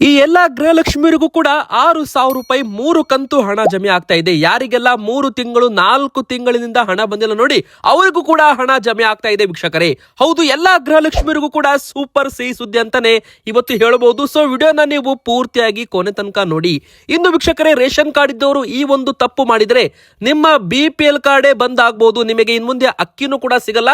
ಈ ಎಲ್ಲಾ ಗೃಹಲಕ್ಷ್ಮಿಯರಿಗೂ ಕೂಡ ಆರು ಸಾವಿರ ರೂಪಾಯಿ, ಮೂರು ಕಂತು ಹಣ ಜಮೆ ಆಗ್ತಾ ಇದೆ. ಯಾರಿಗೆಲ್ಲ ಮೂರು ತಿಂಗಳು, ನಾಲ್ಕು ತಿಂಗಳಿನಿಂದ ಹಣ ಬಂದಿಲ್ಲ ನೋಡಿ, ಅವರಿಗೂ ಕೂಡ ಹಣ ಜಮೆ ಆಗ್ತಾ ಇದೆ ವೀಕ್ಷಕರೇ. ಹೌದು, ಎಲ್ಲಾ ಗೃಹಲಕ್ಷ್ಮಿಯರಿಗೂ ಕೂಡ ಸೂಪರ್ ಸಿಹಿ ಸುದ್ದಿ ಅಂತಾನೆ ಇವತ್ತು ಹೇಳಬಹುದು ಸೊ ವಿಡಿಯೋನ ನೀವು ಪೂರ್ತಿಯಾಗಿ ಕೊನೆ ತನಕ ನೋಡಿ. ಇನ್ನು ವೀಕ್ಷಕರೇ, ರೇಷನ್ ಕಾರ್ಡ್ ಇದ್ದವರು ಈ ಒಂದು ತಪ್ಪು ಮಾಡಿದ್ರೆ ನಿಮ್ಮ ಬಿ ಪಿ ಎಲ್ ಕಾರ್ಡೇ ಬಂದ್ ಆಗ್ಬಹುದು ನಿಮಗೆ ಇನ್ ಮುಂದೆ ಅಕ್ಕಿನೂ ಕೂಡ ಸಿಗಲ್ಲ,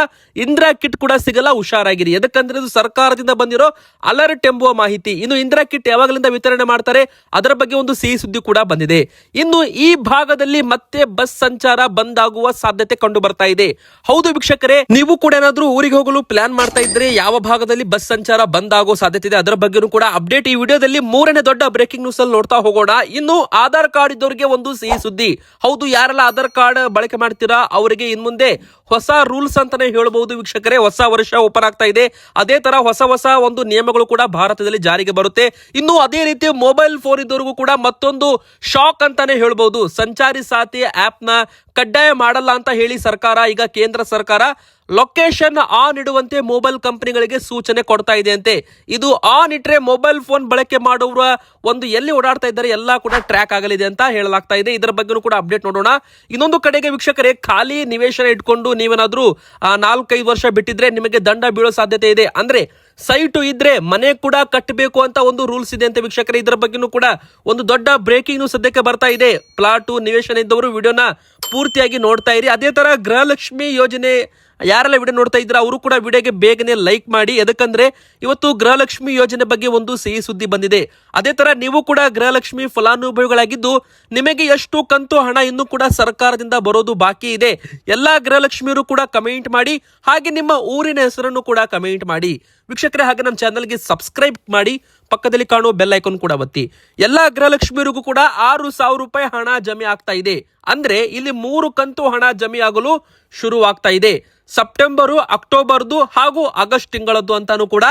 ಇಂದಿರಾ ಕಿಟ್ ಕೂಡ ಸಿಗಲ್ಲ, ಹುಷಾರಾಗಿರಿ. ಯಾಕಂದ್ರೆ ಇದು ಸರ್ಕಾರದಿಂದ ಬಂದಿರೋ ಅಲರ್ಟ್ ಎಂಬುವ ಮಾಹಿತಿ. ಇನ್ನು ಇಂದಿರಾ ಕಿಟ್ ಯಾವಾಗಲಿಂದ ವಿತರಣೆ ಮಾಡ್ತಾರೆ, ಅದರ ಬಗ್ಗೆ ಒಂದು ಸಿಹಿ ಸುದ್ದಿ ಕೂಡ ಬಂದಿದೆ. ಇನ್ನು ಈ ಭಾಗದಲ್ಲಿ ಮತ್ತೆ ಬಸ್ ಸಂಚಾರ ಬಂದ್ ಆಗುವ ಸಾಧ್ಯತೆ ಕಂಡು ಬರ್ತಾ ಇದೆ. ಹೌದು ವೀಕ್ಷಕರೇ, ನೀವು ಕೂಡ ಏನಾದ್ರೂ ಊರಿಗೆ ಹೋಗಲು ಪ್ಲಾನ್ ಮಾಡ್ತಾ ಇದ್ರೆ ಯಾವ ಭಾಗದಲ್ಲಿ ಬಸ್ ಸಂಚಾರ ಬಂದ್ ಆಗೋ ಸಾಧ್ಯತೆ ಇದೆ, ಅದರ ಬಗ್ಗೆನೂ ಕೂಡ ಅಪ್ಡೇಟ್ ಈ ವಿಡಿಯೋದಲ್ಲಿ ಮೂರನೇ ದೊಡ್ಡ ಬ್ರೇಕಿಂಗ್ ನ್ಯೂಸ್ ಅಲ್ಲಿ ನೋಡ್ತಾ ಹೋಗೋಣ. ಇನ್ನು ಆಧಾರ್ ಕಾರ್ಡ್ ಇದ್ದವರಿಗೆ ಒಂದು ಸಿಹಿ ಸುದ್ದಿ. ಹೌದು, ಯಾರೆಲ್ಲ ಆಧಾರ್ ಕಾರ್ಡ್ ಬಳಕೆ ಮಾಡ್ತೀರಾ ಅವರಿಗೆ ಇನ್ ಮುಂದೆ ಹೊಸ ರೂಲ್ಸ್ ಅಂತಾನೆ ಹೇಳಬಹುದು ವೀಕ್ಷಕರೇ. ಹೊಸ ವರ್ಷ ಓಪನ್ ಆಗ್ತಾ ಇದೆ. ಅದೇ ತರ ಹೊಸ ಹೊಸ ಒಂದು ನಿಯಮಗಳು ಕೂಡ ಭಾರತದಲ್ಲಿ ಜಾರಿಗೆ ಬರುತ್ತೆ. ಇನ್ನು ಅದೇ ರೀತಿ ಮೊಬೈಲ್ ಫೋನ್ ಇದ್ದವರಿಗೂ ಕೂಡ ಮತ್ತೊಂದು ಶಾಕ್ ಅಂತಾನೆ ಹೇಳ್ಬಹುದು ಸಂಚಾರಿ ಸಾಥಿ ಆಪ್ನ ಕಡ್ಡಾಯ ಮಾಡಲ್ಲ ಅಂತ ಹೇಳಿ ಸರ್ಕಾರ, ಈಗ ಕೇಂದ್ರ ಸರ್ಕಾರ ಲೊಕೇಶನ್ ಆನ್ ಇಡುವಂತೆ ಮೊಬೈಲ್ ಕಂಪನಿಗಳಿಗೆ ಸೂಚನೆ ಕೊಡ್ತಾ ಇದೆ ಅಂತೆ. ಇದು ಆನ್ ಇಟ್ರೆ ಮೊಬೈಲ್ ಫೋನ್ ಬಳಕೆ ಮಾಡುವ ಒಂದು ಎಲ್ಲಿ ಓಡಾಡ್ತಾ ಇದ್ದಾರೆ ಎಲ್ಲ ಕೂಡ ಟ್ರ್ಯಾಕ್ ಆಗಲಿದೆ ಅಂತ ಹೇಳಲಾಗ್ತಾ ಇದೆ. ಇದರ ಬಗ್ಗೆನೂ ಕೂಡ ಅಪ್ಡೇಟ್ ನೋಡೋಣ. ಇನ್ನೊಂದು ಕಡೆಗೆ ವೀಕ್ಷಕರೇ, ಖಾಲಿ ನಿವೇಶನ ಇಟ್ಕೊಂಡು ನೀವೇನಾದರೂ ನಾಲ್ಕೈದು ವರ್ಷ ಬಿಟ್ಟಿದ್ರೆ ನಿಮಗೆ ದಂಡ ಬೀಳೋ ಸಾಧ್ಯತೆ ಇದೆ. ಅಂದ್ರೆ ಸೈಟು ಇದ್ರೆ ಮನೆ ಕೂಡ ಕಟ್ಟಬೇಕು ಅಂತ ಒಂದು ರೂಲ್ಸ್ ಇದೆ ಅಂತ ವೀಕ್ಷಕರೇ. ಇದರ ಬಗ್ಗೆನೂ ಕೂಡ ಒಂದು ದೊಡ್ಡ ಬ್ರೇಕಿಂಗ್ ಸದ್ಯಕ್ಕೆ ಬರ್ತಾ ಇದೆ. ಪ್ಲಾಟು, ನಿವೇಶನ ಇದ್ದವರು ವಿಡಿಯೋನ ಪೂರ್ತಿಯಾಗಿ ನೋಡ್ತಾ ಇರಿ. ಅದೇ ತರ ಗೃಹಲಕ್ಷ್ಮಿ ಯೋಜನೆ ಯಾರೆಲ್ಲ ವಿಡಿಯೋ ನೋಡ್ತಾ ಇದ್ರೆ ಅವರು ಕೂಡ ವಿಡಿಯೋಗೆ ಬೇಗನೆ ಲೈಕ್ ಮಾಡಿ. ಯಾಕಂದ್ರೆ ಇವತ್ತು ಗೃಹಲಕ್ಷ್ಮಿ ಯೋಜನೆ ಬಗ್ಗೆ ಒಂದು ಸಿಹಿ ಸುದ್ದಿ ಬಂದಿದೆ. ಅದೇ ತರ ನೀವು ಕೂಡ ಗೃಹಲಕ್ಷ್ಮಿ ಫಲಾನುಭವಿಗಳಾಗಿದ್ದು, ನಿಮಗೆ ಎಷ್ಟು ಕಂತು ಹಣ ಇನ್ನೂ ಕೂಡ ಸರ್ಕಾರದಿಂದ ಬರೋದು ಬಾಕಿ ಇದೆ. ಎಲ್ಲಾ ಗೃಹಲಕ್ಷ್ಮಿಯರು ಕೂಡ ಕಮೆಂಟ್ ಮಾಡಿ, ಹಾಗೆ ನಿಮ್ಮ ಊರಿನ ಹೆಸರನ್ನು ಕೂಡ ಕಮೆಂಟ್ ಮಾಡಿ. ವೀಕ್ಷಕರೇ, ಹಾಗೆ ನಮ್ಮ ಚಾನಲ್ಗೆ ಸಬ್ಸ್ಕ್ರೈಬ್ ಮಾಡಿ. ಪಕ್ಕದಲ್ಲಿ ಕಾಣುವ ಬೆಲ್ ಐಕಾನ್ ಕೂಡ ಒತ್ತಿ ಎಲ್ಲಾ ಗೃಹಲಕ್ಷ್ಮಿಯರಿಗೂ ಕೂಡ ಆರು ಸಾವಿರ ರೂಪಾಯಿ ಹಣ ಜಮೆ ಆಗ್ತಾ ಇದೆ. ಅಂದ್ರೆ ಇಲ್ಲಿ ಮೂರು ಕಂತು ಹಣ ಜಮೆ ಆಗಲು ಶುರುವಾಗ್ತಾ ಇದೆ. ಸೆಪ್ಟೆಂಬರು ಅಕ್ಟೋಬರ್ದು ಹಾಗೂ ಆಗಸ್ಟ್ ತಿಂಗಳದ್ದು ಅಂತಾನು ಕೂಡ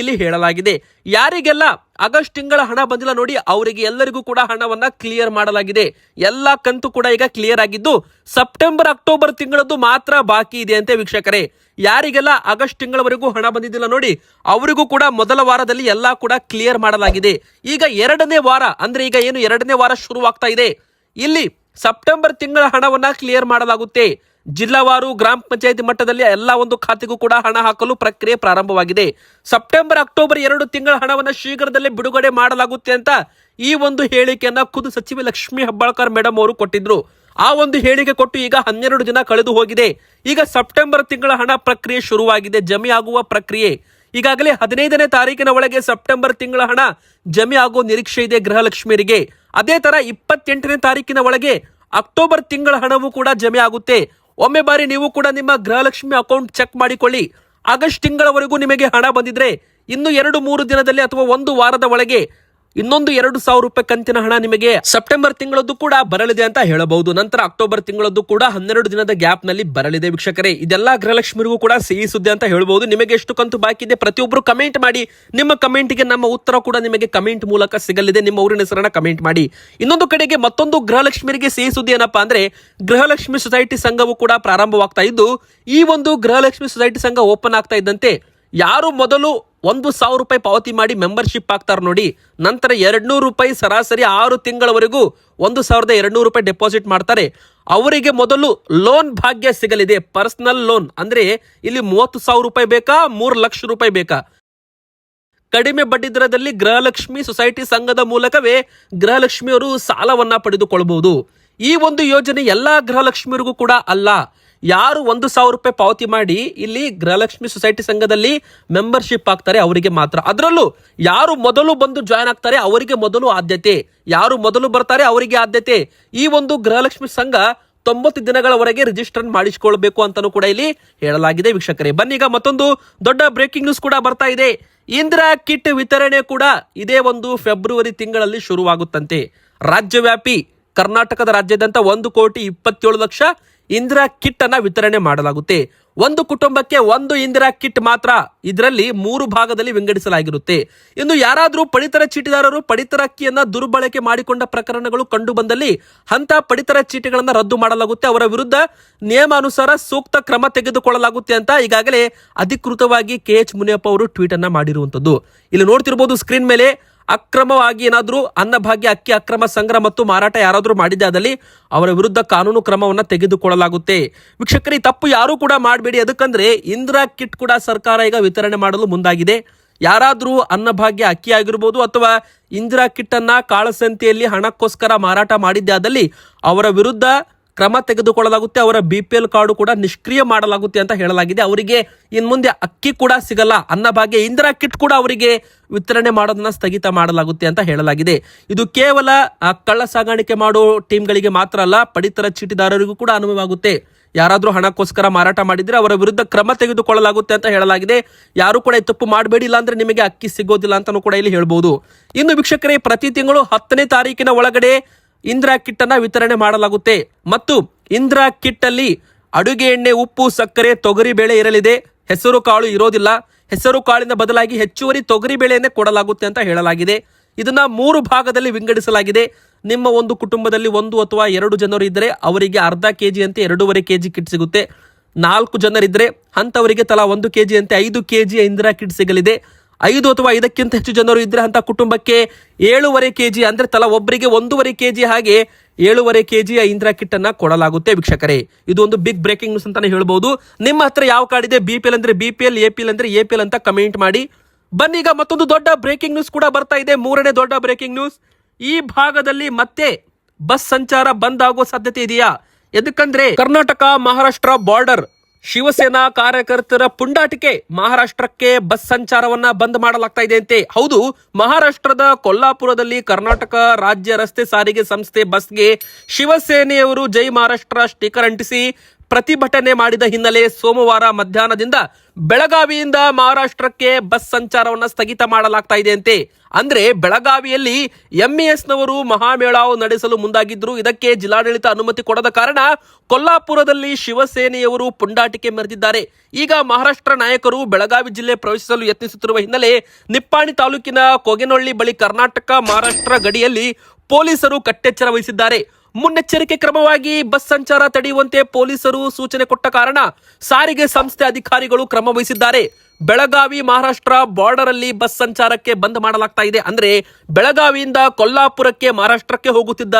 ಇಲ್ಲಿ ಹೇಳಲಾಗಿದೆ. ಯಾರಿಗೆಲ್ಲ ಆಗಸ್ಟ್ ತಿಂಗಳ ಹಣ ಬಂದಿಲ್ಲ ನೋಡಿ, ಅವರಿಗೆ ಎಲ್ಲರಿಗೂ ಕೂಡ ಹಣವನ್ನ ಕ್ಲಿಯರ್ ಮಾಡಲಾಗಿದೆ. ಎಲ್ಲಾ ಕಂತು ಕೂಡ ಈಗ ಕ್ಲಿಯರ್ ಆಗಿದ್ದು ಸೆಪ್ಟೆಂಬರ್ ಅಕ್ಟೋಬರ್ ತಿಂಗಳದ್ದು ಮಾತ್ರ ಬಾಕಿ ಇದೆ ಅಂತೆ ವೀಕ್ಷಕರೇ. ಯಾರಿಗೆಲ್ಲ ಆಗಸ್ಟ್ ತಿಂಗಳವರೆಗೂ ಹಣ ಬಂದಿದ್ದಿಲ್ಲ ನೋಡಿ, ಅವರಿಗೂ ಕೂಡ ಮೊದಲ ವಾರದಲ್ಲಿ ಎಲ್ಲಾ ಕೂಡ ಕ್ಲಿಯರ್ ಮಾಡಲಾಗಿದೆ. ಈಗ ಎರಡನೇ ವಾರ, ಅಂದ್ರೆ ಈಗ ಏನು ಎರಡನೇ ವಾರ ಶುರುವಾಗ್ತಾ ಇದೆ. ಇಲ್ಲಿ ಸೆಪ್ಟೆಂಬರ್ ತಿಂಗಳ ಹಣವನ್ನ ಕ್ಲಿಯರ್ ಮಾಡಲಾಗುತ್ತೆ. ಜಿಲ್ಲಾವಾರು ಗ್ರಾಮ ಪಂಚಾಯಿತಿ ಮಟ್ಟದಲ್ಲಿ ಎಲ್ಲ ಒಂದು ಖಾತೆಗೂ ಕೂಡ ಹಣ ಹಾಕಲು ಪ್ರಕ್ರಿಯೆ ಪ್ರಾರಂಭವಾಗಿದೆ. ಸೆಪ್ಟೆಂಬರ್, ಅಕ್ಟೋಬರ್ ಎರಡು ತಿಂಗಳ ಹಣವನ್ನು ಶೀಘ್ರದಲ್ಲೇ ಬಿಡುಗಡೆ ಮಾಡಲಾಗುತ್ತೆ ಅಂತ ಈ ಒಂದು ಹೇಳಿಕೆಯನ್ನ ಖುದ್ದು ಸಚಿವೆ ಲಕ್ಷ್ಮಿ ಹೆಬ್ಬಾಳ್ಕರ್ ಮೇಡಮ್ ಅವರು ಕೊಟ್ಟಿದ್ರು. ಆ ಒಂದು ಹೇಳಿಕೆ ಕೊಟ್ಟು ಈಗ ಹನ್ನೆರಡು ದಿನ ಕಳೆದು ಹೋಗಿದೆ. ಈಗ ಸೆಪ್ಟೆಂಬರ್ ತಿಂಗಳ ಹಣ ಪ್ರಕ್ರಿಯೆ ಶುರುವಾಗಿದೆ. ಜಮೆ ಆಗುವ ಪ್ರಕ್ರಿಯೆ. ಈಗಾಗಲೇ ಹದಿನೈದನೇ ತಾರೀಕಿನ ಒಳಗೆ ಸೆಪ್ಟೆಂಬರ್ ತಿಂಗಳ ಹಣ ಜಮೆ ಆಗುವ ನಿರೀಕ್ಷೆ ಇದೆ ಗೃಹಲಕ್ಷ್ಮಿಯರಿಗೆ. ಅದೇ ತರ ಇಪ್ಪತ್ತೆಂಟನೇ ತಾರೀಕಿನ ಒಳಗೆ ಅಕ್ಟೋಬರ್ ತಿಂಗಳ ಹಣವೂ ಕೂಡ ಜಮೆ ಆಗುತ್ತೆ. ಒಮ್ಮೆ ಬಾರಿ ನೀವು ಕೂಡ ನಿಮ್ಮ ಗೃಹಲಕ್ಷ್ಮಿ ಅಕೌಂಟ್ ಚೆಕ್ ಮಾಡಿಕೊಳ್ಳಿ. ಆಗಸ್ಟ್ ತಿಂಗಳವರೆಗೂ ನಿಮಗೆ ಹಣ ಬಂದಿದ್ರೆ, ಇನ್ನು ಎರಡು ಮೂರು ದಿನದಲ್ಲಿ ಅಥವಾ ಒಂದು ವಾರದ ಒಳಗೆ ಇನ್ನೊಂದು ಎರಡು ಸಾವಿರ ರೂಪಾಯಿ ಕಂತಿನ ಹಣ ನಿಮಗೆ ಸೆಪ್ಟೆಂಬರ್ ತಿಂಗಳದ್ದು ಕೂಡ ಬರಲಿದೆ ಅಂತ ಹೇಳಬಹುದು. ನಂತರ ಅಕ್ಟೋಬರ್ ತಿಂಗಳದ್ದು ಕೂಡ ಹನ್ನೆರಡು ದಿನದ ಗ್ಯಾಪ್ನಲ್ಲಿ ಬರಲಿದೆ ವೀಕ್ಷಕರೇ. ಇದೆಲ್ಲ ಗೃಹಲಕ್ಷ್ಮಿಗೂ ಕೂಡ ಸಿಹಿ ಸುದ್ದಿ ಅಂತ ಹೇಳಬಹುದು. ನಿಮಗೆ ಎಷ್ಟು ಕಂತು ಬಾಕಿ ಇದೆ ಪ್ರತಿಯೊಬ್ಬರು ಕಮೆಂಟ್ ಮಾಡಿ. ನಿಮ್ಮ ಕಮೆಂಟ್ಗೆ ನಮ್ಮ ಉತ್ತರ ಕೂಡ ನಿಮಗೆ ಕಮೆಂಟ್ ಮೂಲಕ ಸಿಗಲಿದೆ. ನಿಮ್ಮ ಊರಿನ ಹೆಸರನ್ನ ಕಮೆಂಟ್ ಮಾಡಿ. ಇನ್ನೊಂದು ಕಡೆಗೆ ಮತ್ತೊಂದು ಗೃಹಲಕ್ಷ್ಮಿಗೆ ಸಿಹಿ ಸುದ್ದಿ ಏನಪ್ಪಾ ಅಂದ್ರೆ ಗೃಹಲಕ್ಷ್ಮಿ ಸೊಸೈಟಿ ಸಂಘವು ಕೂಡ ಪ್ರಾರಂಭವಾಗ್ತಾ ಇದ್ದು, ಈ ಒಂದು ಗೃಹಲಕ್ಷ್ಮಿ ಸೊಸೈಟಿ ಸಂಘ ಓಪನ್ ಆಗ್ತಾ ಇದ್ದಂತೆ ಯಾರು ಮೊದಲು ಒಂದು ಸಾವಿರ ರೂಪಾಯಿ ಪಾವತಿ ಮಾಡಿ ಮೆಂಬರ್ಶಿಪ್ ಆಗ್ತಾರೆ ನೋಡಿ. ನಂತರ ಎರಡ್ನೂರು ರೂಪಾಯಿ ಸರಾಸರಿ ಆರು ತಿಂಗಳವರೆಗೂ ಒಂದು ಸಾವಿರದ ಎರಡ್ನೂರು ರೂಪಾಯಿ ಡೆಪಾಸಿಟ್ ಮಾಡ್ತಾರೆ. ಅವರಿಗೆ ಮೊದಲು ಲೋನ್ ಭಾಗ್ಯ ಸಿಗಲಿದೆ. ಪರ್ಸನಲ್ ಲೋನ್ ಅಂದ್ರೆ ಇಲ್ಲಿ ಮೂವತ್ತು ಸಾವಿರ ರೂಪಾಯಿ ಬೇಕಾ, ಮೂರು ಲಕ್ಷ ರೂಪಾಯಿ ಬೇಕಾ? ಕಡಿಮೆ ಬಡ್ಡಿ ದರದಲ್ಲಿ ಗೃಹಲಕ್ಷ್ಮಿ ಸೊಸೈಟಿ ಸಂಘದ ಮೂಲಕವೇ ಗೃಹಲಕ್ಷ್ಮಿಯವರು ಸಾಲವನ್ನ ಪಡೆದುಕೊಳ್ಳಬಹುದು ಈ ಒಂದು ಯೋಜನೆ ಎಲ್ಲಾ ಗೃಹಲಕ್ಷ್ಮಿಯರಿಗೂ ಕೂಡ ಅಲ್ಲ. ಯಾರು ಒಂದು ಸಾವಿರ ರೂಪಾಯಿ ಪಾವತಿ ಮಾಡಿ ಇಲ್ಲಿ ಗೃಹಲಕ್ಷ್ಮಿ ಸೊಸೈಟಿ ಸಂಘದಲ್ಲಿ ಮೆಂಬರ್ಶಿಪ್ ಆಗ್ತಾರೆ ಅವರಿಗೆ ಮಾತ್ರ. ಅದರಲ್ಲೂ ಯಾರು ಮೊದಲು ಬಂದು ಜಾಯ್ನ್ ಆಗ್ತಾರೆ ಅವರಿಗೆ ಮೊದಲು ಆದ್ಯತೆ. ಯಾರು ಮೊದಲು ಬರ್ತಾರೆ ಅವರಿಗೆ ಆದ್ಯತೆ. ಈ ಒಂದು ಗೃಹಲಕ್ಷ್ಮಿ ಸಂಘ ತೊಂಬತ್ತು ದಿನಗಳವರೆಗೆ ರಿಜಿಸ್ಟರ್ ಮಾಡಿಸಿಕೊಳ್ಬೇಕು ಅಂತಲೂ ಕೂಡ ಇಲ್ಲಿ ಹೇಳಲಾಗಿದೆ ವೀಕ್ಷಕರೇ. ಬನ್ನೀಗ ಮತ್ತೊಂದು ದೊಡ್ಡ ಬ್ರೇಕಿಂಗ್ ನ್ಯೂಸ್ ಕೂಡ ಬರ್ತಾ ಇದೆ. ಇಂದಿರಾ ಕಿಟ್ ವಿತರಣೆ ಕೂಡ ಇದೇ ಒಂದು ಫೆಬ್ರವರಿ ತಿಂಗಳಲ್ಲಿ ಶುರುವಾಗುತ್ತಂತೆ. ರಾಜ್ಯವ್ಯಾಪಿ ಕರ್ನಾಟಕದ ರಾಜ್ಯಾದ್ಯಂತ ಒಂದು ಕೋಟಿ ಇಪ್ಪತ್ತೇಳು ಲಕ್ಷ ಇಂದಿರಾ ಕಿಟ್ ಅನ್ನ ವಿತರಣೆ ಮಾಡಲಾಗುತ್ತೆ. ಒಂದು ಕುಟುಂಬಕ್ಕೆ ಒಂದು ಇಂದಿರಾ ಕಿಟ್ ಮಾತ್ರ ಇದರಲ್ಲಿ ಮೂರು ಭಾಗದಲ್ಲಿ ವಿಂಗಡಿಸಲಾಗಿರುತ್ತೆ. ಇನ್ನು ಯಾರಾದರೂ ಪಡಿತರ ಚೀಟಿದಾರರು ಪಡಿತರ ಅಕ್ಕಿಯನ್ನ ದುರ್ಬಳಕೆ ಮಾಡಿಕೊಂಡ ಪ್ರಕರಣಗಳು ಕಂಡು ಬಂದಲ್ಲಿ ಅಂತ ಪಡಿತರ ಚೀಟಿಗಳನ್ನ ರದ್ದು ಮಾಡಲಾಗುತ್ತೆ. ಅವರ ವಿರುದ್ಧ ನಿಯಮಾನುಸಾರ ಸೂಕ್ತ ಕ್ರಮ ತೆಗೆದುಕೊಳ್ಳಲಾಗುತ್ತೆ ಅಂತ ಈಗಾಗಲೇ ಅಧಿಕೃತವಾಗಿ ಕೆ ಎಚ್ ಮುನಿಯಪ್ಪ ಅವರು ಟ್ವೀಟ್ ಅನ್ನ ಮಾಡಿರುವಂತದ್ದು ಇಲ್ಲಿ ನೋಡ್ತಿರ್ಬೋದು ಸ್ಕ್ರೀನ್ ಮೇಲೆ ಅಕ್ರಮವಾಗಿ ಏನಾದರೂ ಅನ್ನಭಾಗ್ಯ, ಅಕ್ಕಿ ಅಕ್ರಮ ಸಂಗ್ರಹ ಮತ್ತು ಮಾರಾಟ ಯಾರಾದರೂ ಮಾಡಿದ್ದಾದಲ್ಲಿ ಅವರ ವಿರುದ್ಧ ಕಾನೂನು ಕ್ರಮವನ್ನು ತೆಗೆದುಕೊಳ್ಳಲಾಗುತ್ತೆ. ವೀಕ್ಷಕರಿ ತಪ್ಪು ಯಾರೂ ಕೂಡ ಮಾಡಬೇಡಿ. ಅದಕ್ಕಂದ್ರೆ ಇಂದಿರಾ ಕಿಟ್ ಕೂಡ ಸರ್ಕಾರ ಈಗ ವಿತರಣೆ ಮಾಡಲು ಮುಂದಾಗಿದೆ. ಯಾರಾದರೂ ಅನ್ನಭಾಗ್ಯ, ಅಕ್ಕಿ ಆಗಿರ್ಬೋದು ಅಥವಾ ಇಂದಿರಾ ಕಿಟ್ ಅನ್ನ ಕಾಳಸಂತೆಯಲ್ಲಿ ಹಣಕ್ಕೋಸ್ಕರ ಮಾರಾಟ ಮಾಡಿದ್ದಾದಲ್ಲಿ ಅವರ ವಿರುದ್ಧ ಕ್ರಮ ತೆಗೆದುಕೊಳ್ಳಲಾಗುತ್ತೆ, ಅವರ ಬಿ ಪಿ ಎಲ್ ಕಾರ್ಡು ಕೂಡ ನಿಷ್ಕ್ರಿಯ ಮಾಡಲಾಗುತ್ತೆ ಅಂತ ಹೇಳಲಾಗಿದೆ. ಅವರಿಗೆ ಇನ್ ಮುಂದೆ ಅಕ್ಕಿ ಕೂಡ ಸಿಗಲ್ಲ. ಅನ್ನಭಾಗ್ಯ ಇಂದಿರಾ ಕಿಟ್ ಕೂಡ ಅವರಿಗೆ ವಿತರಣೆ ಮಾಡೋದನ್ನ ಸ್ಥಗಿತ ಮಾಡಲಾಗುತ್ತೆ ಅಂತ ಹೇಳಲಾಗಿದೆ. ಇದು ಕೇವಲ ಕಳ್ಳ ಸಾಗಾಣಿಕೆ ಮಾಡೋ ಟೀಮ್ಗಳಿಗೆ ಮಾತ್ರ ಅಲ್ಲ, ಪಡಿತರ ಚೀಟಿದಾರರಿಗೂ ಕೂಡ ಅನುಭವವಾಗುತ್ತೆ. ಯಾರಾದರೂ ಹಣಕ್ಕೋಸ್ಕರ ಮಾರಾಟ ಮಾಡಿದ್ರೆ ಅವರ ವಿರುದ್ಧ ಕ್ರಮ ತೆಗೆದುಕೊಳ್ಳಲಾಗುತ್ತೆ ಅಂತ ಹೇಳಲಾಗಿದೆ. ಯಾರು ಕೂಡ ತಪ್ಪು ಮಾಡಬೇಡಿ ಇಲ್ಲ ಅಂದ್ರೆ ನಿಮಗೆ ಅಕ್ಕಿ ಸಿಗೋದಿಲ್ಲ ಅಂತಲೂ ಕೂಡ ಇಲ್ಲಿ ಹೇಳ್ಬೋದು. ಇನ್ನು ವೀಕ್ಷಕರೇ, ಪ್ರತಿ ತಿಂಗಳು ಹತ್ತನೇ ತಾರೀಕಿನ ಒಳಗಡೆ ಇಂದಿರಾ ಕಿಟ್ ಅನ್ನ ವಿತರಣೆ ಮಾಡಲಾಗುತ್ತೆ. ಮತ್ತು ಇಂದಿರಾ ಕಿಟ್ ಅಲ್ಲಿ ಅಡುಗೆ ಎಣ್ಣೆ, ಉಪ್ಪು, ಸಕ್ಕರೆ, ತೊಗರಿ ಬೇಳೆ ಇರಲಿದೆ. ಹೆಸರು ಕಾಳು ಇರೋದಿಲ್ಲ. ಹೆಸರು ಕಾಳಿನ ಬದಲಾಗಿ ಹೆಚ್ಚುವರಿ ತೊಗರಿ ಬೇಳೆಯನ್ನೇ ಕೊಡಲಾಗುತ್ತೆ ಅಂತ ಹೇಳಲಾಗಿದೆ. ಇದನ್ನ ಮೂರು ಭಾಗದಲ್ಲಿ ವಿಂಗಡಿಸಲಾಗಿದೆ. ನಿಮ್ಮ ಒಂದು ಕುಟುಂಬದಲ್ಲಿ ಒಂದು ಅಥವಾ ಎರಡು ಜನರು ಇದ್ದರೆ ಅವರಿಗೆ ಅರ್ಧ ಕೆಜಿ ಅಂತೆ ಎರಡೂವರೆ ಕೆ ಜಿ ಕಿಟ್ ಸಿಗುತ್ತೆ. ನಾಲ್ಕು ಜನರಿದ್ದರೆ ಅಂಥವರಿಗೆ ತಲಾ ಒಂದು ಕೆಜಿ ಅಂತೆ ಐದು ಕೆಜಿ ಇಂದಿರಾ ಕಿಟ್ ಸಿಗಲಿದೆ. ಐದು ಅಥವಾ ಐದಕ್ಕಿಂತ ಹೆಚ್ಚು ಜನರು ಇದ್ರೆ ಅಂತ ಕುಟುಂಬಕ್ಕೆ ಏಳುವರೆ ಕೆಜಿ ಅಂದ್ರೆ ತಲಾ ಒಬ್ಬರಿಗೆ ಒಂದೂವರೆ ಕೆಜಿ ಹಾಗೆ ಏಳುವರೆ ಕೆಜಿಯ ಇಂದಿರಾ ಕಿಟ್ ಅನ್ನ ಕೊಡಲಾಗುತ್ತೆ ವೀಕ್ಷಕರೇ. ಇದು ಒಂದು ಬಿಗ್ ಬ್ರೇಕಿಂಗ್ ನ್ಯೂಸ್ ಅಂತಾನೆ ಹೇಳ್ಬೋದು. ನಿಮ್ಮ ಹತ್ರ ಯಾವ ಕಾರ್ಡ್ ಇದೆ? ಬಿ ಪಿ ಎಲ್ ಅಂದ್ರೆ B P L A P L ಅಂದ್ರೆ ಎ ಪಿ ಎಲ್ ಅಂತ ಕಮೆಂಟ್ ಮಾಡಿ. ಬನ್ನಿ ಈಗ ಮತ್ತೊಂದು ದೊಡ್ಡ ಬ್ರೇಕಿಂಗ್ ನ್ಯೂಸ್ ಕೂಡ ಬರ್ತಾ ಇದೆ. ಮೂರನೇ ದೊಡ್ಡ ಬ್ರೇಕಿಂಗ್ ನ್ಯೂಸ್ ಈ ಭಾಗದಲ್ಲಿ ಮತ್ತೆ ಬಸ್ ಸಂಚಾರ ಬಂದ್ ಆಗೋ ಸಾಧ್ಯತೆ ಇದೆಯಾ? ಎದಕ್ಕಂದ್ರೆ ಕರ್ನಾಟಕ ಮಹಾರಾಷ್ಟ್ರ ಬಾರ್ಡರ್ ಶಿವಸೇನಾ ಕಾರ್ಯಕರ್ತರ ಪುಂಡಾಟಿಕೆ ಮಹಾರಾಷ್ಟ್ರಕ್ಕೆ ಬಸ್ ಸಂಚಾರವನ್ನ ಬಂದ್ ಮಾಡಲಾಗ್ತಾ ಇದೆ ಅಂತೆ. ಹೌದು, ಮಹಾರಾಷ್ಟ್ರದ ಕೊಲ್ಲಾಪುರದಲ್ಲಿ ಕರ್ನಾಟಕ ರಾಜ್ಯ ರಸ್ತೆ ಸಾರಿಗೆ ಸಂಸ್ಥೆ ಬಸ್ಗೆ ಶಿವಸೇನೆಯವರು ಜೈ ಮಹಾರಾಷ್ಟ್ರ ಸ್ಟಿಕರ್ ಅಂಟಿಸಿ ಪ್ರತಿಭಟನೆ ಮಾಡಿದ ಹಿನ್ನೆಲೆ ಸೋಮವಾರ ಮಧ್ಯಾಹ್ನದಿಂದ ಬೆಳಗಾವಿಯಿಂದ ಮಹಾರಾಷ್ಟ್ರಕ್ಕೆ ಬಸ್ ಸಂಚಾರವನ್ನು ಸ್ಥಗಿತ ಮಾಡಲಾಗ್ತಾ ಇದೆ ಅಂತೆ. ಅಂದ್ರೆ ಬೆಳಗಾವಿಯಲ್ಲಿ ಎಂಇಎಸ್ನವರು ಮಹಾಮೇಳಾವು ನಡೆಸಲು ಮುಂದಾಗಿದ್ದರು ಇದಕ್ಕೆ ಜಿಲ್ಲಾಡಳಿತ ಅನುಮತಿ ಕೊಡದ ಕಾರಣ ಕೊಲ್ಲಾಪುರದಲ್ಲಿ ಶಿವಸೇನೆಯವರು ಪುಂಡಾಟಿಕೆ ಮೆರೆದಿದ್ದಾರೆ. ಈಗ ಮಹಾರಾಷ್ಟ್ರ ನಾಯಕರು ಬೆಳಗಾವಿ ಜಿಲ್ಲೆ ಪ್ರವೇಶಿಸಲು ಯತ್ನಿಸುತ್ತಿರುವ ಹಿನ್ನೆಲೆ ನಿಪ್ಪಾಣಿ ತಾಲೂಕಿನ ಕೊಗೆನೊಳ್ಳಿ ಬಳಿ ಕರ್ನಾಟಕ ಮಹಾರಾಷ್ಟ್ರ ಗಡಿಯಲ್ಲಿ ಪೊಲೀಸರು ಕಟ್ಟೆಚ್ಚರ ವಹಿಸಿದ್ದಾರೆ. ಮುನ್ನೆಚ್ಚರಿಕೆ ಕ್ರಮವಾಗಿ ಬಸ್ ಸಂಚಾರ ತಡೆಯುವಂತೆ ಪೊಲೀಸರು ಸೂಚನೆ ಕೊಟ್ಟ ಕಾರಣ ಸಾರಿಗೆ ಸಂಸ್ಥೆ ಅಧಿಕಾರಿಗಳು ಕ್ರಮ ವಹಿಸಿದ್ದಾರೆ. ಬೆಳಗಾವಿ, ಮಹಾರಾಷ್ಟ್ರ ಬಾರ್ಡರ್ ಅಲ್ಲಿ ಬಸ್ ಸಂಚಾರಕ್ಕೆ ಬಂದ್ ಮಾಡಲಾಗ್ತಾ ಇದೆ. ಅಂದ್ರೆ ಬೆಳಗಾವಿಯಿಂದ ಕೊಲ್ಲಾಪುರಕ್ಕೆ, ಮಹಾರಾಷ್ಟ್ರಕ್ಕೆ ಹೋಗುತ್ತಿದ್ದ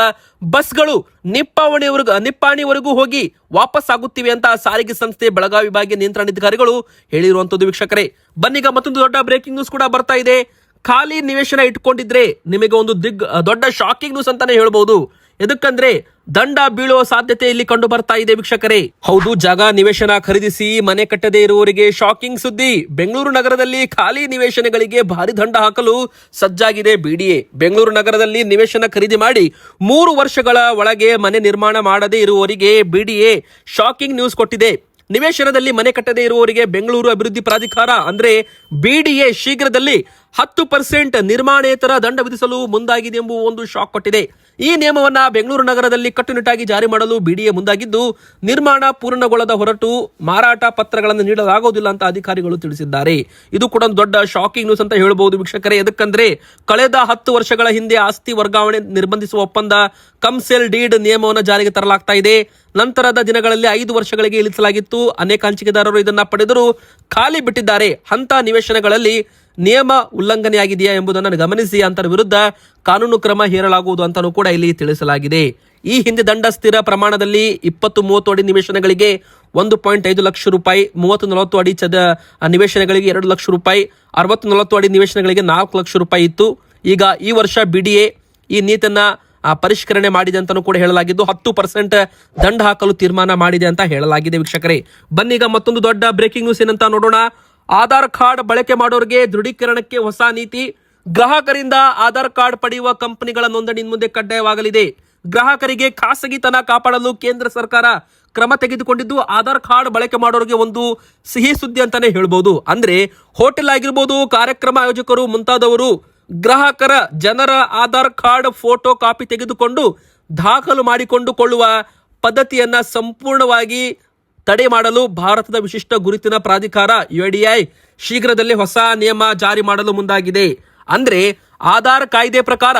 ಬಸ್ಗಳು ನಿಪ್ಪಾವಣಿವರೆಗೂ ನಿಪ್ಪಾಣಿವರೆಗೂ ಹೋಗಿ ವಾಪಸ್ ಆಗುತ್ತಿವೆ ಅಂತ ಸಾರಿಗೆ ಸಂಸ್ಥೆ ಬೆಳಗಾವಿ ಭಾಗ್ಯ ನಿಯಂತ್ರಣಾಧಿಕಾರಿಗಳು ಹೇಳಿರುವಂತದ್ದು ವೀಕ್ಷಕರೇ. ಬನ್ನಿಗ ಮತ್ತೊಂದು ದೊಡ್ಡ ಬ್ರೇಕಿಂಗ್ ನ್ಯೂಸ್ ಕೂಡ ಬರ್ತಾ ಇದೆ. ಖಾಲಿ ನಿವೇಶನ ಇಟ್ಕೊಂಡಿದ್ರೆ ನಿಮಗೆ ಒಂದು ದಿಗ್, ದೊಡ್ಡ ಶಾಕಿಂಗ್ ನ್ಯೂಸ್ ಅಂತಾನೆ ಹೇಳ್ಬಹುದು ಎದಕ್ಕಂದ್ರೆ ದಂಡ ಬೀಳುವ ಸಾಧ್ಯತೆ ಇಲ್ಲಿ ಕಂಡು ಬರ್ತಾ ಇದೆ ವೀಕ್ಷಕರೇ. ಹೌದು, ಜಾಗ ನಿವೇಶನ ಖರೀದಿಸಿ ಮನೆ ಕಟ್ಟದೇ ಇರುವವರಿಗೆ ಶಾಕಿಂಗ್ ಸುದ್ದಿ. ಬೆಂಗಳೂರು ನಗರದಲ್ಲಿ ಖಾಲಿ ನಿವೇಶನಗಳಿಗೆ ಭಾರಿ ದಂಡ ಹಾಕಲು ಸಜ್ಜಾಗಿದೆ ಬಿಡಿಎ. ಬೆಂಗಳೂರು ನಗರದಲ್ಲಿ ನಿವೇಶನ ಖರೀದಿ ಮಾಡಿ ಮೂರು ವರ್ಷಗಳ ಒಳಗೆ ಮನೆ ನಿರ್ಮಾಣ ಮಾಡದೇ ಇರುವವರಿಗೆ ಬಿಡಿಎ ಶಾಕಿಂಗ್ ನ್ಯೂಸ್ ಕೊಟ್ಟಿದೆ. ನಿವೇಶನದಲ್ಲಿ ಮನೆ ಕಟ್ಟದೇ ಇರುವವರಿಗೆ ಬೆಂಗಳೂರು ಅಭಿವೃದ್ಧಿ ಪ್ರಾಧಿಕಾರ ಅಂದ್ರೆ ಬಿಡಿಎ ಶೀಘ್ರದಲ್ಲಿ ಹತ್ತು ಪರ್ಸೆಂಟ್ ನಿರ್ಮಾಣೇತರ ದಂಡ ವಿಧಿಸಲು ಮುಂದಾಗಿದೆ ಎಂಬುವ ಒಂದು ಶಾಕ್ ಕೊಟ್ಟಿದೆ. ಈ ನಿಯಮವನ್ನ ಬೆಂಗಳೂರು ನಗರದಲ್ಲಿ ಕಟ್ಟುನಿಟ್ಟಾಗಿ ಜಾರಿ ಮಾಡಲು ಬಿಡಿಎ ಮುಂದಾಗಿದ್ದು, ನಿರ್ಮಾಣ ಪೂರ್ಣಗೊಳ್ಳದ ಹೊರಟು ಮಾರಾಟ ಪತ್ರಗಳನ್ನು ನೀಡಲಾಗುವುದಿಲ್ಲ ಅಂತ ಅಧಿಕಾರಿಗಳು ತಿಳಿಸಿದ್ದಾರೆ. ಇದು ಕೂಡ ಒಂದು ದೊಡ್ಡ ಶಾಕಿಂಗ್ ನ್ಯೂಸ್ ಅಂತ ಹೇಳಬಹುದು ವೀಕ್ಷಕರೇ. ಎದಕ್ಕಂದ್ರೆ ಕಳೆದ ಹತ್ತು ವರ್ಷಗಳ ಹಿಂದೆ ಆಸ್ತಿ ವರ್ಗಾವಣೆ ನಿರ್ಬಂಧಿಸುವ ಒಪ್ಪಂದ ಕಮ್ಸೆಲ್ ಡೀಡ್ ನಿಯಮವನ್ನು ಜಾರಿಗೆ ತರಲಾಗ್ತಾ ಇದೆ. ನಂತರದ ದಿನಗಳಲ್ಲಿ ಐದು ವರ್ಷಗಳಿಗೆ ಇಳಿಸಲಾಗಿತ್ತು. ಅನೇಕ ಹಂಚಿಕೆದಾರರು ಇದನ್ನ ಪಡೆದರೂ. ಖಾಲಿ ಬಿಟ್ಟಿದ್ದಾರೆ. ಅಂತ ನಿವೇಶನಗಳಲ್ಲಿ ನಿಯಮ ಉಲ್ಲಂಘನೆಯಾಗಿದೆಯಾ ಎಂಬುದನ್ನು ಗಮನಿಸಿ ಅಂತರ ವಿರುದ್ಧ ಕಾನೂನು ಕ್ರಮ ಹೇರಲಾಗುವುದು ಅಂತಲೂ ಕೂಡ ಇಲ್ಲಿ ತಿಳಿಸಲಾಗಿದೆ. ಈ ಹಿಂದೆ ದಂಡ ಸ್ಥಿರ ಪ್ರಮಾಣದಲ್ಲಿ ಇಪ್ಪತ್ತು ಮೂವತ್ತು ಅಡಿ ನಿವೇಶನಗಳಿಗೆ ಒಂದು ಪಾಯಿಂಟ್ ಐದು ಲಕ್ಷ ರೂಪಾಯಿ, ಮೂವತ್ತು ನಲವತ್ತು ಅಡಿ ಚದ ನಿವೇಶನಗಳಿಗೆ ಎರಡು ಲಕ್ಷ ರೂಪಾಯಿ, ಅರವತ್ತು ನಲವತ್ತು ಅಡಿ ನಿವೇಶನಗಳಿಗೆ ನಾಲ್ಕು ಲಕ್ಷ ರೂಪಾಯಿ ಇತ್ತು. ಈಗ ಈ ವರ್ಷ ಬಿಡಿಎ ಈ ನೀತನ್ನ ಪರಿಷ್ಕರಣೆ ಮಾಡಿದೆ ಅಂತಾನೂ ಕೂಡ ಹೇಳಲಾಗಿದ್ದು ಹತ್ತು ಪರ್ಸೆಂಟ್ ದಂಡ ಹಾಕಲು ತೀರ್ಮಾನ ಮಾಡಿದೆ ಅಂತ ಹೇಳಲಾಗಿದೆ ವೀಕ್ಷಕರೇ. ಬನ್ನೀಗ ಮತ್ತೊಂದು ದೊಡ್ಡ ಬ್ರೇಕಿಂಗ್ ನ್ಯೂಸ್ ಏನಂತ ನೋಡೋಣ. ಆಧಾರ್ ಕಾರ್ಡ್ ಬಳಕೆ ಮಾಡೋರಿಗೆ ದೃಢೀಕರಣಕ್ಕೆ ಹೊಸ ನೀತಿ. ಗ್ರಾಹಕರಿಂದ ಆಧಾರ್ ಕಾರ್ಡ್ ಪಡೆಯುವ ಕಂಪನಿಗಳ ನೋಂದಣಿ ಮುಂದೆ ಕಡ್ಡಾಯವಾಗಲಿದೆ. ಗ್ರಾಹಕರಿಗೆ ಖಾಸಗಿತನ ಕಾಪಾಡಲು ಕೇಂದ್ರ ಸರ್ಕಾರ ಕ್ರಮ ತೆಗೆದುಕೊಂಡಿದ್ದು ಆಧಾರ್ ಕಾರ್ಡ್ ಬಳಕೆ ಮಾಡೋರಿಗೆ ಒಂದು ಸಿಹಿ ಸುದ್ದಿ ಅಂತಾನೆ ಹೇಳ್ಬೋದು. ಅಂದ್ರೆ ಹೋಟೆಲ್ ಆಗಿರ್ಬೋದು ಕಾರ್ಯಕ್ರಮ ಆಯೋಜಕರು ಮುಂತಾದವರು ಗ್ರಾಹಕರ ಜನರ ಆಧಾರ್ ಕಾರ್ಡ್ ಫೋಟೋ ಕಾಪಿ ತೆಗೆದುಕೊಂಡು ದಾಖಲು ಮಾಡಿಕೊಂಡುಕೊಳ್ಳುವ ಪದ್ಧತಿಯನ್ನು ಸಂಪೂರ್ಣವಾಗಿ ತಡೆ ಮಾಡಲು ಭಾರತದ ವಿಶಿಷ್ಟ ಗುರುತಿನ ಪ್ರಾಧಿಕಾರ ಯುಡಿಐ ಶೀಘ್ರದಲ್ಲೇ ಹೊಸ ನಿಯಮ ಜಾರಿ ಮಾಡಲು ಮುಂದಾಗಿದೆ. ಅಂದರೆ ಆಧಾರ್ ಕಾಯ್ದೆ ಪ್ರಕಾರ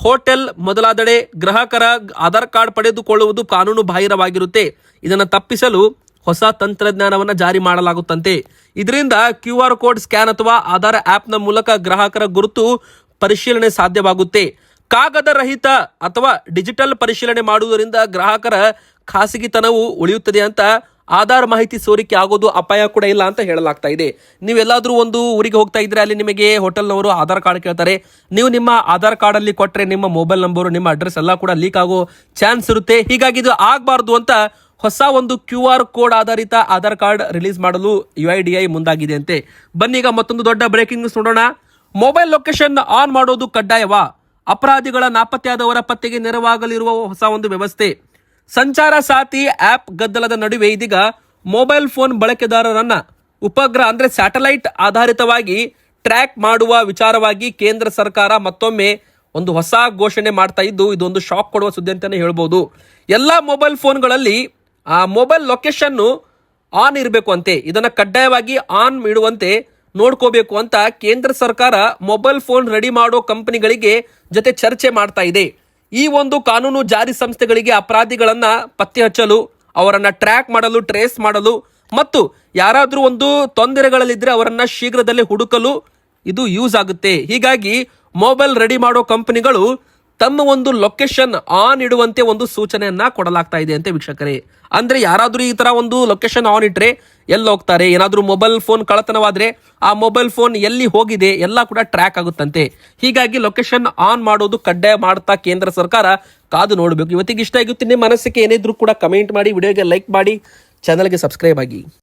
ಹೋಟೆಲ್ ಮೊದಲಾದಡೆ ಗ್ರಾಹಕರ ಆಧಾರ್ ಕಾರ್ಡ್ ಪಡೆದುಕೊಳ್ಳುವುದು ಕಾನೂನು ಬಾಹಿರವಾಗಿರುತ್ತೆ ಇದನ್ನು ತಪ್ಪಿಸಲು ಹೊಸ ತಂತ್ರಜ್ಞಾನವನ್ನ ಜಾರಿ ಮಾಡಲಾಗುತ್ತಂತೆ. ಇದರಿಂದ ಕ್ಯೂ ಆರ್ ಕೋಡ್ ಸ್ಕ್ಯಾನ್ ಅಥವಾ ಆಧಾರ್ ಆ್ಯಪ್ನ ಮೂಲಕ ಗ್ರಾಹಕರ ಗುರುತು ಪರಿಶೀಲನೆ ಸಾಧ್ಯವಾಗುತ್ತೆ. ಕಾಗದ ರಹಿತ ಅಥವಾ ಡಿಜಿಟಲ್ ಪರಿಶೀಲನೆ ಮಾಡುವುದರಿಂದ ಗ್ರಾಹಕರ ಖಾಸಗಿತನವು ಉಳಿಯುತ್ತದೆ ಅಂತ ಆಧಾರ್ ಮಾಹಿತಿ ಸೋರಿಕೆ ಆಗೋದು ಅಪಾಯ ಕೂಡ ಇಲ್ಲ ಅಂತ ಹೇಳಲಾಗ್ತಾ ಇದೆ. ನೀವೆಲ್ಲಾದ್ರೂ ಒಂದು ಊರಿಗೆ ಹೋಗ್ತಾ ಇದ್ರೆ ಅಲ್ಲಿ ನಿಮಗೆ ಹೋಟೆಲ್ನವರು ಆಧಾರ್ ಕಾರ್ಡ್ ಕೇಳ್ತಾರೆ. ನೀವು ನಿಮ್ಮ ಆಧಾರ್ ಕಾರ್ಡ್ ಅಲ್ಲಿ ಕೊಟ್ರೆ ನಿಮ್ಮ ಮೊಬೈಲ್ ನಂಬರ್, ನಿಮ್ಮ ಅಡ್ರೆಸ್ ಎಲ್ಲ ಕೂಡ ಲೀಕ್ ಆಗೋ ಚಾನ್ಸ್ ಇರುತ್ತೆ. ಹೀಗಾಗಿ ಇದು ಆಗಬಾರ್ದು ಅಂತ ಹೊಸ ಒಂದು ಕ್ಯೂ ಆರ್ ಕೋಡ್ ಆಧಾರಿತ ಆಧಾರ್ ಕಾರ್ಡ್ ರಿಲೀಸ್ ಮಾಡಲು ಯು ಐ ಡಿ ಐ ಮುಂದಾಗಿದೆ ಅಂತೆ ಬನ್ನಿ ಈಗ ಮತ್ತೊಂದು ದೊಡ್ಡ ಬ್ರೇಕಿಂಗ್ ನ್ಯೂಸ್ ನೋಡೋಣ. ಮೊಬೈಲ್ ಲೊಕೇಶನ್ ಆನ್ ಮಾಡೋದು ಕಡ್ಡಾಯವಾ? ಅಪರಾಧಿಗಳ ನಾಪತ್ತೆಯಾದವರ ಪತ್ತೆಗೆ ನೆರವಾಗಲಿರುವ ಹೊಸ ಒಂದು ವ್ಯವಸ್ಥೆ. ಸಂಚಾರ ಸಾಥಿ ಆಪ್ ಗದ್ದಲದ ನಡುವೆ ಇದೀಗ ಮೊಬೈಲ್ ಫೋನ್ ಬಳಕೆದಾರರನ್ನ ಉಪಗ್ರಹ ಅಂದ್ರೆ ಸ್ಯಾಟಲೈಟ್ ಆಧಾರಿತವಾಗಿ ಟ್ರ್ಯಾಕ್ ಮಾಡುವ ವಿಚಾರವಾಗಿ ಕೇಂದ್ರ ಸರ್ಕಾರ ಮತ್ತೊಮ್ಮೆ ಒಂದು ಹೊಸ ಘೋಷಣೆ ಮಾಡ್ತಾ ಇದ್ದು, ಇದೊಂದು ಶಾಕ್ ಕೊಡುವ ಸುದ್ದಿ ಅಂತಾನೆ ಹೇಳ್ಬೋದು. ಎಲ್ಲ ಮೊಬೈಲ್ ಫೋನ್ಗಳಲ್ಲಿ ಆ ಮೊಬೈಲ್ ಲೊಕೇಶನ್ನು ಆನ್ ಇರಬೇಕು ಅಂತೆ. ಇದನ್ನ ಕಡ್ಡಾಯವಾಗಿ ಆನ್ ಇಡುವಂತೆ ನೋಡ್ಕೋಬೇಕು ಅಂತ ಕೇಂದ್ರ ಸರ್ಕಾರ ಮೊಬೈಲ್ ಫೋನ್ ರೆಡಿ ಮಾಡೋ ಕಂಪನಿಗಳಿಗೆ ಜೊತೆ ಚರ್ಚೆ ಮಾಡ್ತಾ ಇದೆ. ಈ ಒಂದು ಕಾನೂನು ಜಾರಿ ಸಂಸ್ಥೆಗಳಿಗೆ ಅಪರಾಧಿಗಳನ್ನು ಪತ್ತೆ ಹಚ್ಚಲು, ಅವರನ್ನು ಟ್ರ್ಯಾಕ್ ಮಾಡಲು ಟ್ರೇಸ್ ಮಾಡಲು ಮತ್ತು ಯಾರಾದರೂ ಒಂದು ತೊಂದರೆಗಳಲ್ಲಿದ್ದರೆ ಅವರನ್ನು ಶೀಘ್ರದಲ್ಲೇ ಹುಡುಕಲು ಇದು ಯೂಸ್ ಆಗುತ್ತೆ. ಹೀಗಾಗಿ ಮೊಬೈಲ್ ರೆಡಿ ಮಾಡೋ ಕಂಪನಿಗಳು ತಮ್ಮ ಒಂದು ಲೊಕೇಶನ್ ಆನ್ ಇಡುವಂತೆ ಒಂದು ಸೂಚನೆಯನ್ನ ಕೊಡಲಾಗ್ತಾ ಇದೆ ಅಂತ ವೀಕ್ಷಕರೇ. ಅಂದ್ರೆ ಯಾರಾದ್ರೂ ಈ ತರ ಒಂದು ಲೊಕೇಶನ್ ಆನ್ ಇಟ್ರೆ ಎಲ್ಲಿ ಹೋಗ್ತಾರೆ? ಏನಾದ್ರೂ ಮೊಬೈಲ್ ಫೋನ್ ಕಳತನವಾದ್ರೆ ಆ ಮೊಬೈಲ್ ಫೋನ್ ಎಲ್ಲಿ ಹೋಗಿದೆ? ಎಲ್ಲ ಕೂಡ ಟ್ರ್ಯಾಕ್ ಆಗುತ್ತಂತೆ. ಹೀಗಾಗಿ ಲೊಕೇಶನ್ ಆನ್ ಮಾಡೋದು ಕಡ್ಡಾಯ ಮಾಡ್ತಾ ಕೇಂದ್ರ ಸರ್ಕಾರ ಕಾದು ನೋಡಬೇಕು. ಇವತ್ತಿಗೆ ಇಷ್ಟ ಆಗುತ್ತೆ ನಿಮ್ಮ ಮನಸ್ಸಿಗೆ ಏನಿದ್ರು ಕೂಡ ಕಮೆಂಟ್ ಮಾಡಿ ವಿಡಿಯೋಗೆ ಲೈಕ್ ಮಾಡಿ ಚಾನಲ್ಗೆ ಸಬ್ಸ್ಕ್ರೈಬ್ ಆಗಿ.